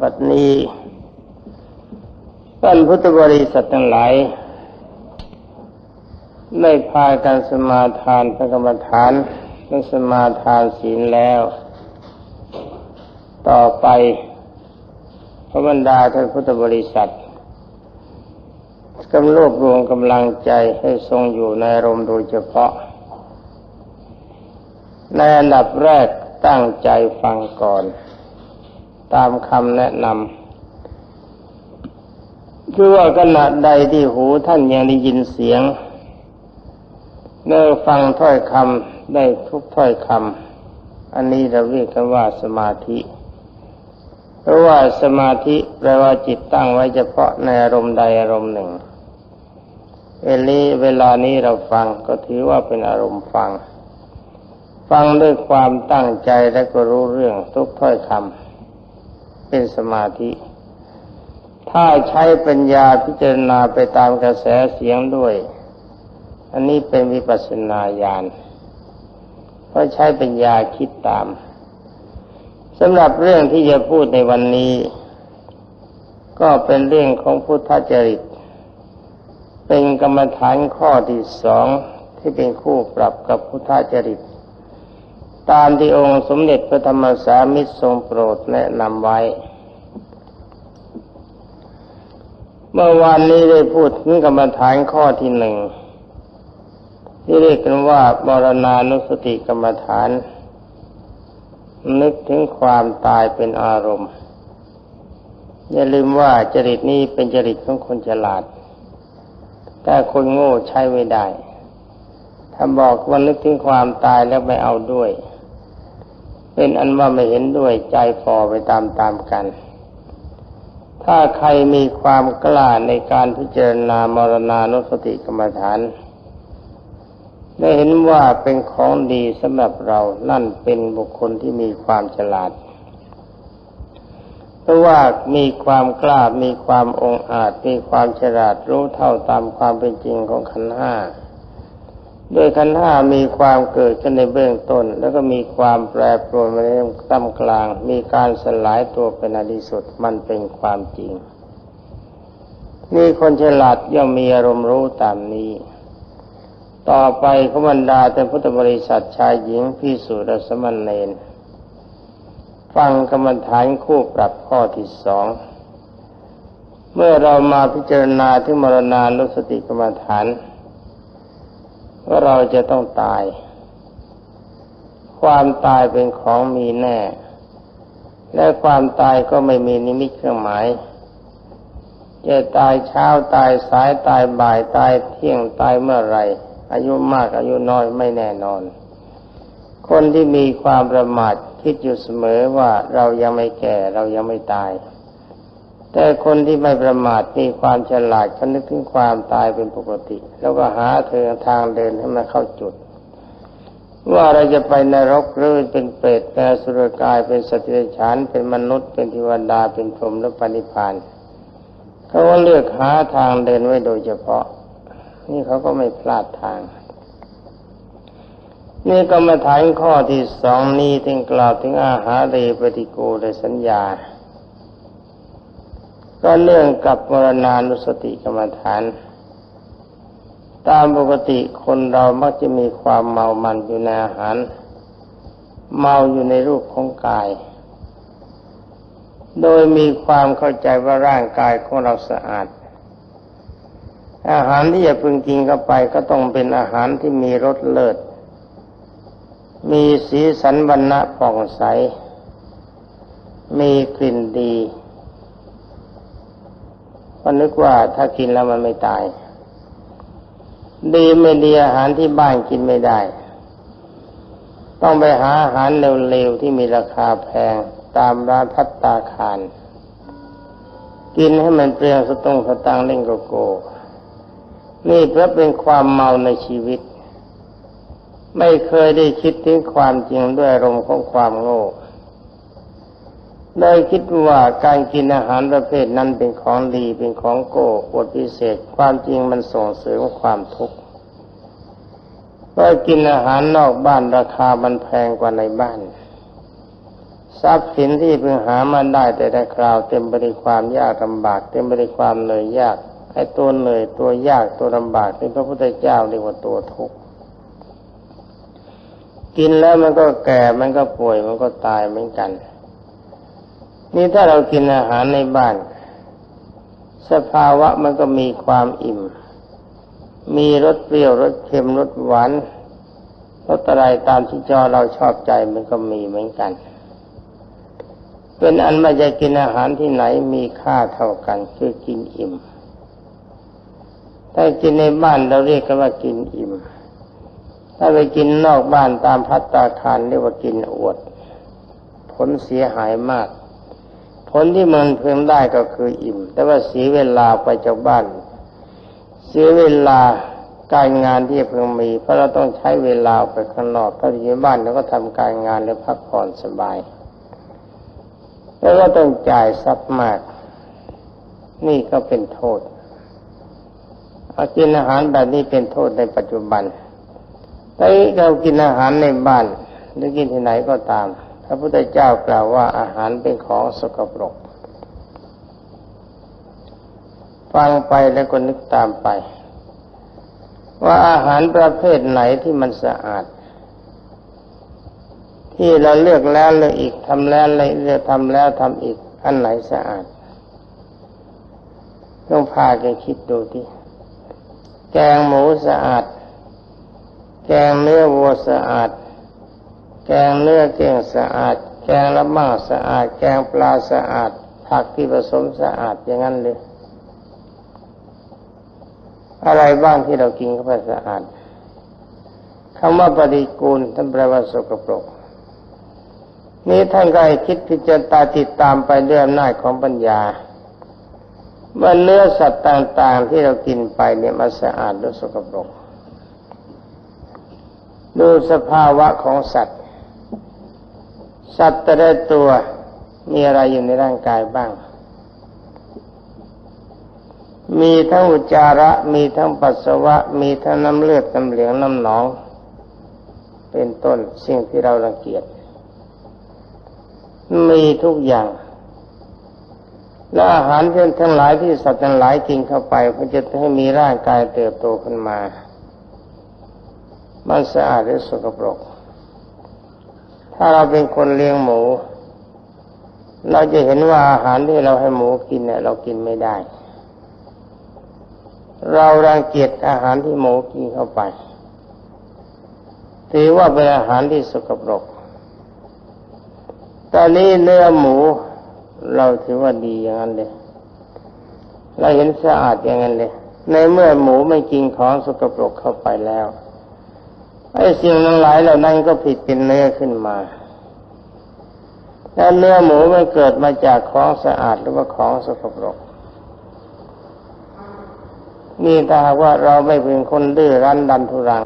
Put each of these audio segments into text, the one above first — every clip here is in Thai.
บัดนี้ท่านพุทธบริษัททั้งหลายได้พากันสมาทานพระกรรมฐานและสมาทานศีลแล้ว ต่อไปพระบรรดาท่านพุทธบริษัทกำรวบรวมกำลังใจให้ทรงอยู่ในอารมณ์โดยเฉพาะ ในอันดับแรกตั้งใจฟังก่อน ตามคำแนะนำคือว่าขณะใดที่หูท่านยังได้ยินเสียงเมื่อฟังถ้อยคำได้ทุกถ้อยคำอันนี้เราเรียกกันว่าสมาธิเพราะว่าสมาธิแปลว่าจิตตั้งไว้เฉพาะในอารมณ์ใดอารมณ์หนึ่งเวลีเวลานี้เราฟังก็ถือว่าเป็นอารมณ์ฟัง ฟังด้วยความตั้งใจและก็รู้เรื่องทุกถ้อยคำ เป็นสมาธิ ถ้าใช้ปัญญาพิจารณาไปตามกระแสเสียงด้วย อันนี้เป็นวิปัสสนาญาณเพราะใช้ปัญญาคิดตามสำหรับเรื่องที่จะพูดในวันนี้ ก็เป็นเรื่องของพุทธจริต เป็นกรรมฐานข้อที่สองที่เป็นคู่ปรับกับพุทธจริต ตามที่องค์สมเด็จพระธรรมสามิตรทรงโปรดแนะนำไว้ เมื่อวานนี้ได้พูดถึงกรรมฐานข้อที่หนึ่งที่เรียกกันว่าบรณานุสติกรรมฐาน นึกถึงความตายเป็นอารมณ์ อย่าลืมว่าจริตนี้เป็นจริตของคนฉลาด แต่คนโง่ใช้ไม่ได้ ถ้าบอกว่านึกถึงความตายแล้วไม่เอาด้วย เป็นอันว่าไม่เห็นด้วยใจฟอไปตามๆกัน ถ้าใครมีความกล้าในการพิจารณามรณานุสติกรรมฐานได้เห็นว่าเป็นของดีสำหรับเรา นั่นเป็นบุคคลที่มีความฉลาด เพราะว่ามีความกล้า มีความองอาจ มีความฉลาดรู้เท่าตามความเป็นจริงของขันธ์ห้า โดยขันห้ามีความเกิดขึ้นในเบื้องต้น แล้วก็มีความแปรปรวนในตั้มกลาง มีการสลายตัวเป็นอดีสุดมันเป็นความจริง นี่คนฉลาดย่อมมีอารมณ์รู้ตามนี้ ต่อไปขบรรดาแต่พุทธบริษัทชายหญิงพิสุรสมณเณรฟังกรรมฐานคู่ปรับข้อที่สองเมื่อเรามาพิจารณาที่มรณานุสติกรรมฐาน ว่าเราจะต้องตาย ความตายเป็นของมีแน่ และความตายก็ไม่มีนิมิตเครื่องหมาย จะตายเช้าตายสายตายบ่ายตายเที่ยงตายเมื่อไรอายุมากอายุน้อยไม่แน่นอน คนที่มีความประมาทคิดอยู่เสมอว่าเรายังไม่แก่เรายังไม่ตาย แต่คนที่ไม่ประมาทมีความฉลาดเขานึกถึงความตายเป็นปกติ แล้วก็หาเธอทางเดินให้มันเข้าจุด ว่าเราจะไปนรกหรือเป็นเปรตเป็นสุรกายเป็นสติฉานเป็นมนุษย์เป็นเทวดาเป็นพรหมและปณิพานเขาก็เลือกหาทางเดินไว้โดยเฉพาะ นี่เขาก็ไม่พลาดทาง นี่ก็มาถ่ายข้อที่สองนี้ถึงกล่าวถึงอาหารเรปฏิโกในสัญญา ก็เนื่องกับมรณานุสติกรรมฐาน ตามปกติคนเรามักจะมีความเมามันอยู่ในอาหาร เมาอยู่ในรูปของกาย โดยมีความเข้าใจว่าร่างกายของเราสะอาด อาหารที่จะพึงกินเข้าไปก็ต้องเป็นอาหารที่มีรสเลิศ มีสีสันบรรณะผ่องใส มีกลิ่นดี ก็นึกว่าถ้ากินแล้วมันไม่ตาย ดีไม่ดีอาหารที่บ้านกินไม่ได้ ต้องไปหาอาหารเร็วๆที่มีราคาแพงตามร้านพัตตาคาร กินให้มันเปลืองสตุ้งสตังเล่นโกโก้นี่เพราะเป็นความเมาในชีวิต ไม่เคยได้คิดถึงความจริงด้วยอารมณ์ของความโง่ ได้คิดว่าการกินอาหารประเภทนั้นเป็นของดีเป็นของโก้อวดพิเศษความจริงมันส่งเสริมความทุกข์เพราะกินอาหารนอกบ้านราคามันแพงกว่าในบ้าน ทรัพย์สินที่เพึงหามาได้แต่ละคราวเต็มไปด้วยความยากลำบาก เต็มไปด้วยความเหนื่อยยากไอ้ตัวเหนื่อยตัวยากตัวลำบากนี่พระพุทธเจ้าเรียกว่าตัวทุกข์กินแล้วมันก็แก่มันก็ป่วยมันก็ตายเหมือนกัน นี่ถ้าเรากินอาหารในบ้าน สภาวะมันก็มีความอิ่ม มีรสเปรี้ยวรสเค็มรสหวานรสอะไรตามที่จอเราชอบใจมันก็มีเหมือนกัน เป็นอันไม่จะกินอาหารที่ไหนมีค่าเท่ากันคือกินอิ่ม ถ้ากินในบ้านเราเรียกกันว่ากินอิ่ม ถ้าไปกินนอกบ้านตามพัตตาคารเรียกว่ากินอวด ผลเสียหายมาก ผลที่มันเพิ่มได้ก็คืออิ่ม แต่ว่าเสียเวลาไปจากบ้าน เสียเวลาการงานที่เพิ่งมี เพราะเราต้องใช้เวลาไปข้างนอกถ้าอยู่บ้านเราก็ทำการงานและพักผ่อนสบาย แล้วก็ต้องจ่ายทรัพย์มาก นี่ก็เป็นโทษอากินอาหารแบบนี้เป็นโทษในปัจจุบันแต่เรากินอาหารในบ้านหรือกินที่ไหนก็ตาม พระพุทธเจ้ากล่าวว่าอาหารเป็นของสกปรก ฟังไปแล้วก็นึกตามไป ว่าอาหารประเภทไหนที่มันสะอาด ที่เราเลือกแล้วเลือกอีกทำแล้วเลือกทำแล้วทำอีกอันไหนสะอาดต้องพากันคิดดูที่แกงหมูสะอาด แกงเนื้อวัวสะอาด แกงเนื้อเก่งสะอาด แกงละมั่งสะอาด แกงปลาสะอาด ผักที่ผสมสะอาดอย่างนั้นเลย อะไรบ้างที่เรากินเข้าไปสะอาดคำว่าปฏิกูลท่านแปลว่าสกปรก นี้ท่านก็ให้คิดพิจารณาติดตามไปด้วยอำนาจของปัญญาว่าเนื้อสัตว์ต่าง ๆ ที่เรากินไปเนี่ยมันสะอาดหรือสกปรก ดูสภาวะของสัตว์ สัตว์แต่ละตัวมีอะไรอยู่ในร่างกายบ้าง มีทั้งอุจจาระ มีทั้งปัสสาวะ มีทั้งน้ำเลือดน้ำเหลืองน้ำหนอง เป็นต้นสิ่งที่เรารังเกียจ มีทุกอย่างและอาหารเช่นทั้งหลายที่สัตว์ทั้งหลายกินเข้าไปเพื่อจะให้มีร่างกายเติบโตขึ้นมา มันสะอาดหรือสกปรก ถ้าเราเป็นคนเลี้ยงหมู เราจะเห็นว่าอาหารที่เราให้หมูกินเนี่ย เรากินไม่ได้ เรารังเกียจอาหารที่หมูกินเข้าไป ถือว่าเป็นอาหารที่สกปรก ตอนนี้เนื้อหมู เราถือว่าดีอย่างนั้นเลย เราเห็นสะอาดอย่างนั้นเลย ในเมื่อหมูไม่กินของสกปรกเข้าไปแล้ว ไอ้สิ่งทั้งหลายเหล่านั้นก็ผิดเป็นเนื้อขึ้นมาแล้วเนื้อหมูมันเกิดมาจากของสะอาดหรือว่าของสกปรก นี่ถ้าว่าเราไม่เป็นคนดื้อรั้นดันทุรัง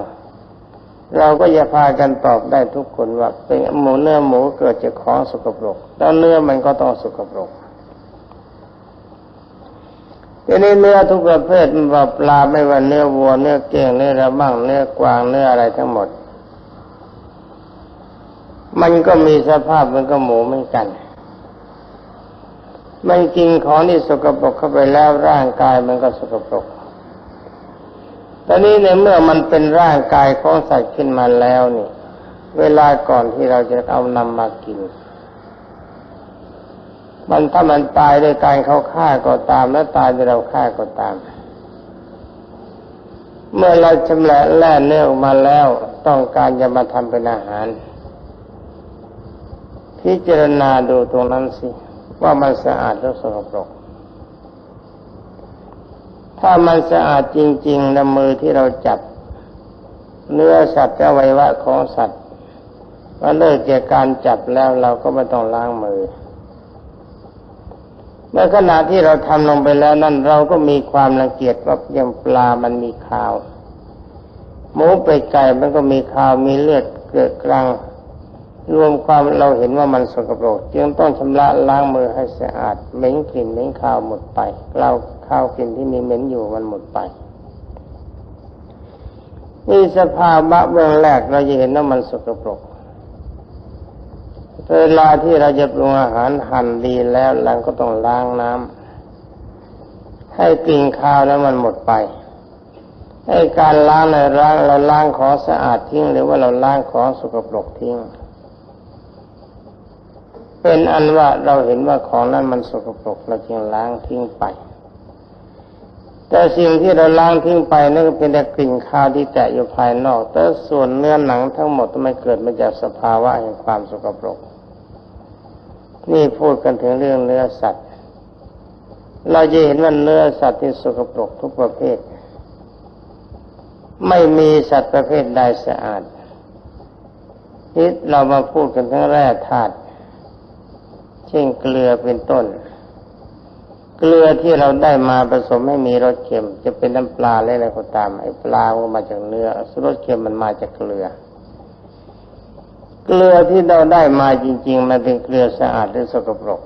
เราก็จะพากันตอบได้ทุกคนว่าเป็นหมูเนื้อหมูเกิดจากของสกปรก แล้วเนื้อมันก็ต้องสกปรก ทีนี้เนื้อทุกประเภทมันว่าปลาไม่ว่าเนื้อวัวเนื้อเก้งเนื้อระบ้างเนื้อกวางเนื้ออะไรทั้งหมด มันก็มีสภาพมันก็หมูเหมือนกัน มันกินของที่สกปรกเข้าไปแล้วร่างกายมันก็สกปรกตอนนี้ในเมื่อมันเป็นร่างกายของสัตว์ขึ้นมาแล้วนี่ เวลาก่อนที่เราจะเอานำมากิน มันถ้ามันตายด้วยการเขาฆ่าก็ตามแล้วตายด้วยเราฆ่าก็ตาม เมื่อเราชำแหละแล่เนื้อออกมาแล้วต้องการจะมาทำเป็นอาหาร พิจารณาดูตรงนั้นสิ ว่ามันสะอาดหรือสกปรกถ้ามันสะอาดจริงๆนะมือที่เราจับเนื้อสัตว์อวัยวะของสัตว์ก็เลิกจากการจับแล้วเราก็ไม่ต้องล้างมือ ในขณะที่เราทำลงไปแล้วนั่นเราก็มีความรังเกียจว่าอย่างปลามันมีขาว หมูเป็ดไก่มันก็มีขาวมีเลือดเกิดกลางรวมความเราเห็นว่ามันสกปรกจึงต้องชำระล้างมือให้สะอาดเหม็นกลิ่นเหม็นข้าวหมดไปเราข้าวกลิ่นที่มีเหม็นอยู่มันหมดไปนี่สภาวะเบื้องแรกเราจะเห็นว่ามันสกปรก เวลาที่เราจะปรุงอาหารหั่นดีแล้วเราก็ต้องล้างน้ำให้กลิ่นคาวแล้วมันหมดไปให้การล้างในล้างเราล้างของสะอาดทิ้งหรือว่าเราล้างของสกปรกทิ้ง เป็นอันว่าเราเห็นว่าของนั้นมันสกปรกเราจึงล้างทิ้งไป แต่สิ่งที่เราล้างทิ้งไปนั่นก็เป็นแต่กลิ่นคาวที่แตะอยู่ภายนอก แต่ส่วนเนื้อหนังทั้งหมดไม่เกิดมาจากสภาวะแห่งความสกปรก นี่พูดกันถึงเรื่องเนื้อสัตว์ เราจะเห็นว่าเนื้อสัตว์ที่สกปรกทุกประเภท ไม่มีสัตว์ประเภทใดสะอาดนี่เรามาพูดกันทั้งแร่ธาตุเช่นเกลือเป็นต้น เกลือที่เราได้มาผสมให้มีรสเค็ม จะเป็นน้ำปลาอะไรอะไรก็ตามไอ้ปลามันมาจากเนื้อรสเค็มมันมาจากเกลือ เกลือที่เราได้มาจริง ๆ มันเป็นเกลือสะอาดหรือสกปรก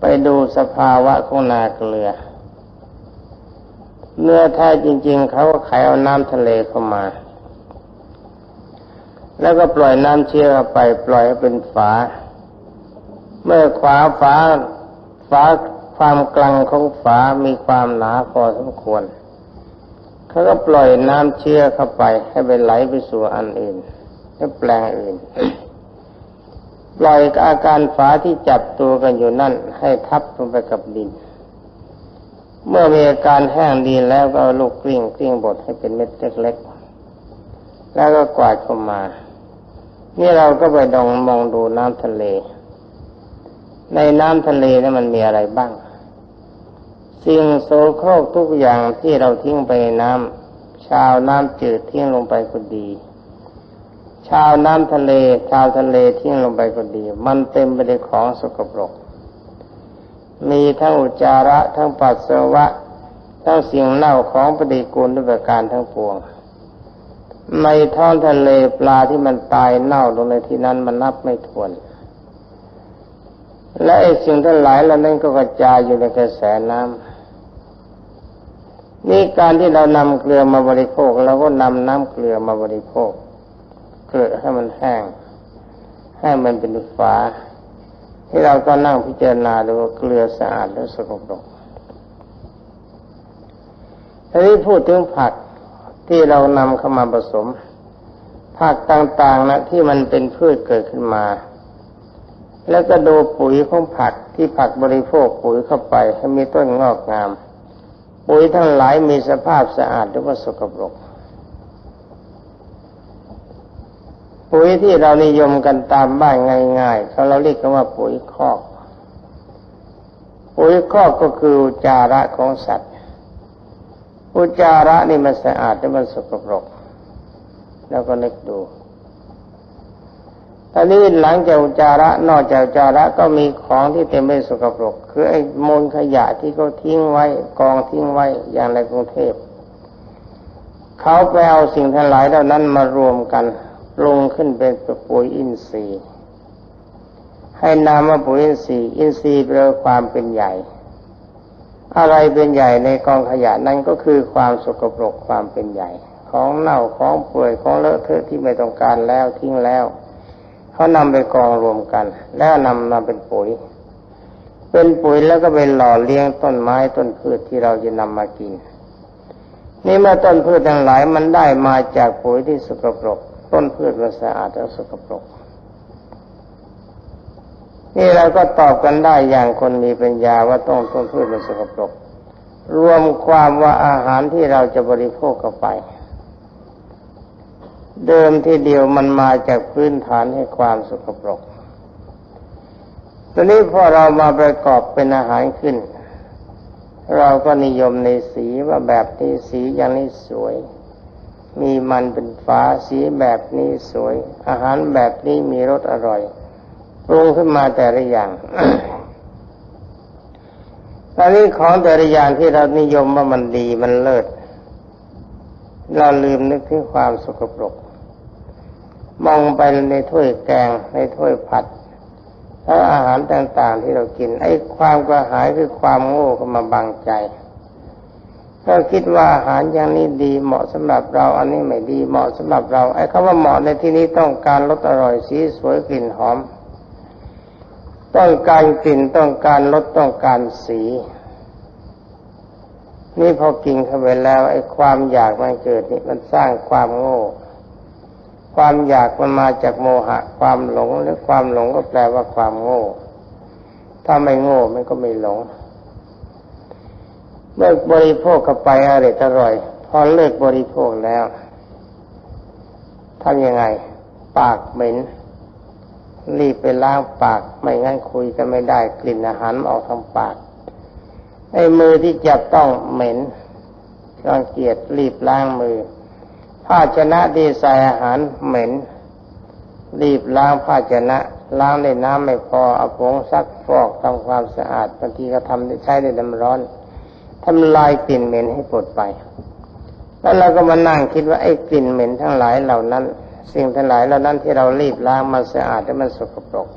ไปดูสภาวะของนาเกลือ เนื้อแท้จริง ๆเขาก็ขายเอาน้ำทะเลเข้ามาแล้วก็ปล่อยน้ำเชื้อไป ปล่อยให้เป็นฝา เมื่อขวาฝา ฝาความกลางของฝามีความหนาพอสมควรเขาก็ปล่อยน้ำเชื้อเข้าไปให้ไปไหลไปสู่อันอื่นให้แปลงอื่น ปล่อยอาการฝาที่จับตัวกันอยู่นั่น ให้ทับลงไปกับดิน เมื่อมีอาการแห้งดีแล้วก็ลูกกลิ้งกลิ้งบดให้เป็นเม็ดเล็กๆ แล้วก็กวาดเข้ามา นี่เราก็ไปดองมองดูน้ำทะเล ในน้ำทะเลนั้นมันมีอะไรบ้าง สิ่งโสโครกทุกอย่างที่เราทิ้งไปในน้ำชาวน้ำจืดทิ้งลงไปก็ดี ชาวน้ำทะเล ชาวทะเลทิ้งลงไปก็ดี มันเต็มไปด้วยของสกปรก มีทั้งอุจจาระทั้งปัสสาวะทั้งสิ่งเน่าของปฏิกูลด้วยประการทั้งปวง ในท้องทะเลปลาที่มันตายเน่าลงในที่นั้นมันนับไม่ถ้วน และไอ้สิ่งทั้งหลายเหล่านั้นก็กระจายอยู่ในกระแสน้ำนี่การที่เรานำเกลือมาบริโภคเราก็นำน้ำเกลือมาบริโภค เกลือให้มันแห้ง ให้มันเป็นฝาที่เราก็นั่งพิจารณาดูว่าเกลือสะอาดหรือสกปรกทีนี้พูดถึงผักที่เรานำเข้ามาผสม ผักต่างๆนะที่มันเป็นพืชเกิดขึ้นมา แล้วก็ดูปุ๋ยของผักที่ผักบริโภคปุ๋ยเข้าไปให้มีต้นงอกงาม ปุ๋ยทั้งหลายมีสภาพสะอาดหรือว่าสกปรก ปุ๋ยที่เรานิยมกันตามบ้านง่ายๆเขาเราเรียกกันว่าปุ๋ยคอก ปุ๋ยคอกก็คือจาระของสัตว์อุจาระนี่มันสะอาดหรือมันสกปรก แล้วก็นึกดู ตอนนี้หลังจากอุจาระ นอกจากอุจาระก็มีของที่เต็มไปด้วยสกปรก คือไอ้มูลขยะที่เขาทิ้งไว้กองทิ้งไว้อย่างในกรุงเทพเขาไปเอาสิ่งทั้งหลายเหล่านั้นมารวมกันปรุงขึ้นเป็นปุ๋ยอินทรีย์ ให้นามว่าปุ๋ยอินทรีย์ อินทรีย์แปลว่าความเป็นใหญ่ อะไรเป็นใหญ่ในกองขยะนั่นก็คือความสกปรกความเป็นใหญ่ ของเน่าของเปื่อยของเลอะเทอะที่ไม่ต้องการแล้วทิ้งแล้ว เขานำไปกองรวมกัน แล้วนำมาเป็นปุ๋ย เป็นปุ๋ยแล้วก็ไปหล่อเลี้ยงต้นไม้ต้นพืชที่เราจะนำมากิน นี่เมื่อต้นพืชทั้งหลายมันได้มาจากปุ๋ยที่สกปรก ต้นพืชมันสะอาดและสกปรก นี่เราก็ตอบกันได้อย่างคนมีปัญญาว่าต้องต้นพืชมันสกปรก รวมความว่าอาหารที่เราจะบริโภคเข้าไป เดิมที่เดียวมันมาจากพื้นฐานให้ความสกปรกตอนนี้พอเรามาประกอบเป็นอาหารขึ้น เราก็นิยมในสีว่าแบบนี้สีอย่างนี้สวย มีมันเป็นฟ้าสีแบบนี้สวย อาหารแบบนี้มีรสอร่อยปรุงขึ้นมาแต่ละอย่างตอนนี้ของแต่ละอย่างที่เรานิยมว่ามันดีมันเลิศ เราลืมนึกถึงความสกปรก มองไปในถ้วยแกงในถ้วยผัดแล้วอาหารต่างๆที่เรากิน ไอ้ความกระหายคือความโง่เข้ามาบังใจก็คิดว่าอาหารอย่างนี้ดีเหมาะสำหรับเรา อันนี้ไม่ดีเหมาะสำหรับเรา ไอ้คำว่าเหมาะในที่นี้ต้องการรสอร่อยสีสวยกลิ่นหอม ต้องการกลิ่นต้องการรสต้องการสี นี่พอกินเข้าไปแล้วไอ้ความอยากมันเกิดนี่มันสร้างความโง่ ความอยากมันมาจากโมหะ ความหลงหรือความหลงก็แปลว่าความโง่ ถ้าไม่โง่มันก็ไม่หลง เมื่อบริโภคเข้าไปอร่อยอร่อย พอเลิกบริโภคแล้วทำยังไง ปากเหม็นรีบไปล้างปาก ไม่งั้นคุยกันไม่ได้กลิ่นอาหารออกทางปาก ไอ้มือที่จับต้องเหม็นรังเกียจรีบล้างมือ ภาชนะดีใส่อาหารเหม็น รีบล้างภาชนะ ล้างในน้ำไม่พอเอาผงซักฟอกทำความสะอาดบางทีก็ทำใช้ในน้ำร้อนทำลายกลิ่นเหม็นให้ปลดไปแล้วเราก็มานั่งคิดว่าไอ้กลิ่นเหม็นทั้งหลายเหล่านั้น สิ่งทั้งหลายเหล่านั้นที่เรารีบล้างมันสะอาดและมันสกปรก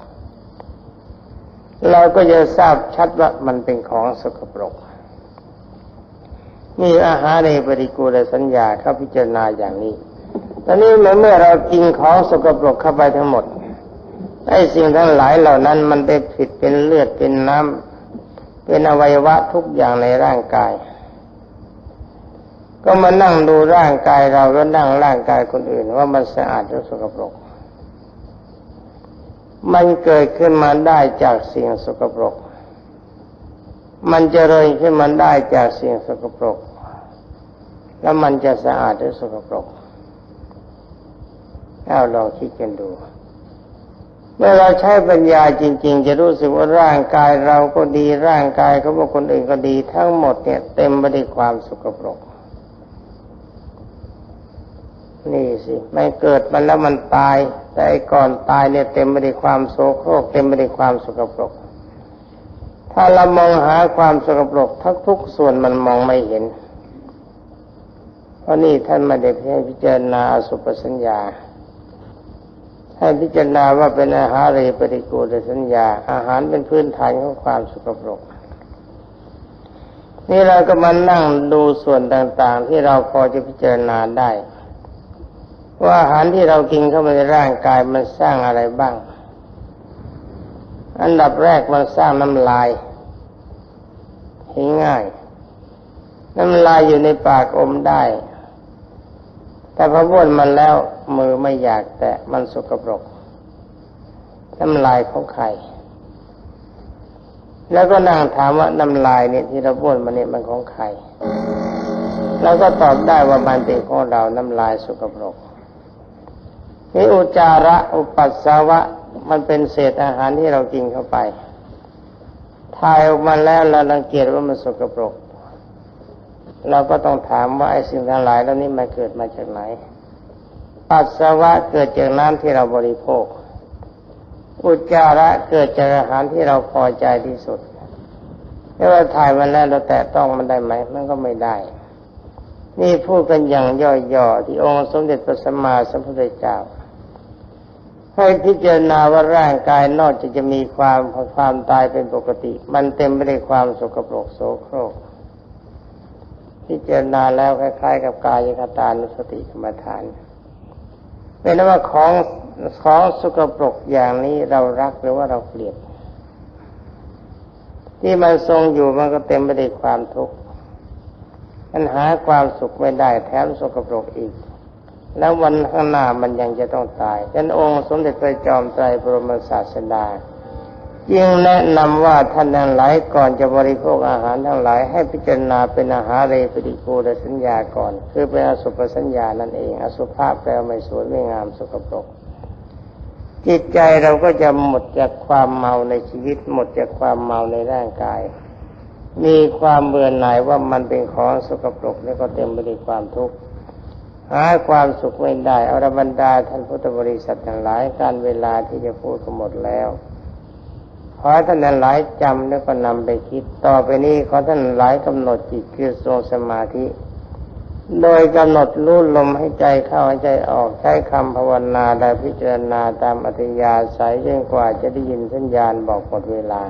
เราก็จะทราบชัดว่ามันเป็นของสกปรกมีอาหารในปฏิกูลสัญญาเขาพิจารณาอย่างนี้ ตอนนี้เมื่อเรากินของสกปรกเข้าไปทั้งหมดไอ้สิ่งทั้งหลายเหล่านั้น มันได้ผิดเป็นเลือดเป็นน้ำเป็นอวัยวะทุกอย่างในร่างกาย ก็มานั่งดูร่างกายเราแล้วนั่งร่างกายคนอื่น ว่ามันสะอาดหรือสกปรก มันเกิดขึ้นมาได้จากสิ่งสกปรก มันเจริญขึ้นมาได้จากสิ่งสกปรก แล้วมันจะสะอาดหรือสกปรกเอาลองคิดกันดู เมื่อเราใช้ปัญญาจริง ๆ จะรู้สึกว่าร่างกายเราก็ดีร่างกายเขาบอกคนอื่นก็ดีทั้งหมดเนี่ย เต็มไปด้วยความสกปรก นี่สิไม่เกิดมันแล้วมันตาย แต่ก่อนตายเนี่ยเต็มไปด้วยความโสโครกเต็มไปด้วยความสกปรก ถ้าเรามองหาความสกปรกทั้งทุกส่วนมันมองไม่เห็น เพราะนี่ท่านไม่ได้ให้พิจารณาสุปสัญญาให้พิจารณาว่าเป็นอาหารเรปฏิกูลสัญญา อาหารเป็นพื้นฐานของความสกปรกนี่เราก็มานั่งดูส่วนต่างๆ ที่เราพอจะพิจารณาได้ ว่าอาหารที่เรากินเข้าไปในร่างกายมันสร้างอะไรบ้าง อันดับแรกมันสร้างน้ำลายเห็นง่าย น้ำลายอยู่ในปากอมได้ แต่พอบ้วนมันแล้วมือไม่อยากแตะมันสกปรก น้ำลายของใครแล้วก็นั่งถามว่าน้ำลายเนี่ยที่เราบ้วนมันเนี่ยมันของใครแล้วก็ตอบได้ว่ามันเป็นของเราน้ำลายสกปรก นี่อุจาระอุปัสสาวะ มันเป็นเศษอาหารที่เรากินเข้าไปถ่ายออกมาแล้วเราลังเกียจว่ามันสกปรก เราก็ต้องถามว่าไอ้สิ่งทั้งหลายเหล่านี้มันเกิดมาจากไหน ปัสสาวะเกิดจากน้ำที่เราบริโภค อุจจาระเกิดจากอาหารที่เราพอใจที่สุดถ้าเราถ่ายมันแล้วเราแตะต้องมันได้ไหม มันก็ไม่ได้ นี่พูดกันอย่างย่อๆที่องค์สมเด็จพระสัมมาสัมพุทธเจ้า ให้พิจารณาว่าร่างกายนอกจากจะมีความความตายเป็นปกติ มันเต็มไปด้วยความสกปรกโสโครก พิจารณาแล้วคล้าย ๆ กับกายคตานุสติกรรมฐานเป็นว่าของของสกปรกอย่างนี้เรารักหรือว่าเราเกลียด ที่มันทรงอยู่มันก็เต็มไปด้วยความทุกข์มันหาความสุขไม่ได้แถมสกปรกอีก แล้ววันข้างหน้ามันยังจะต้องตายดังนั้นองค์สมเด็จพระจอมไตรบรมศาสดาจึงแนะนำว่าท่านทั้งหลายก่อนจะบริโภคอาหารทั้งหลาย ให้พิจารณาเป็นอาหารเรปฏิกูลสัญญาก่อน คือเป็นอสุภสัญญานั่นเอง อสุภาพแปลไม่สวยไม่งามสกปรกจิตใจเราก็จะหมดจากความเมาในชีวิต หมดจากความเมาในร่างกาย มีความเบื่อหน่ายว่ามันเป็นของสกปรกแล้วก็เต็มไปด้วยความทุกข์ หาความสุขไม่ได้อรบรรดาท่านพุทธบริษัททั้งหลายการเวลาที่จะพูดก็หมดแล้วขอท่านหลายจำแล้วก็นำไปคิดต่อไปนี้ขอท่านหลายกำหนดจิตคือทรงสมาธิ โดยกำหนดรู้ลมให้ใจเข้าให้ใจออกใช้คำภาวนาและพิจารณาตามอัธยาศัยจนกว่าจะได้ยินสัญญาณบอกหมดเวลา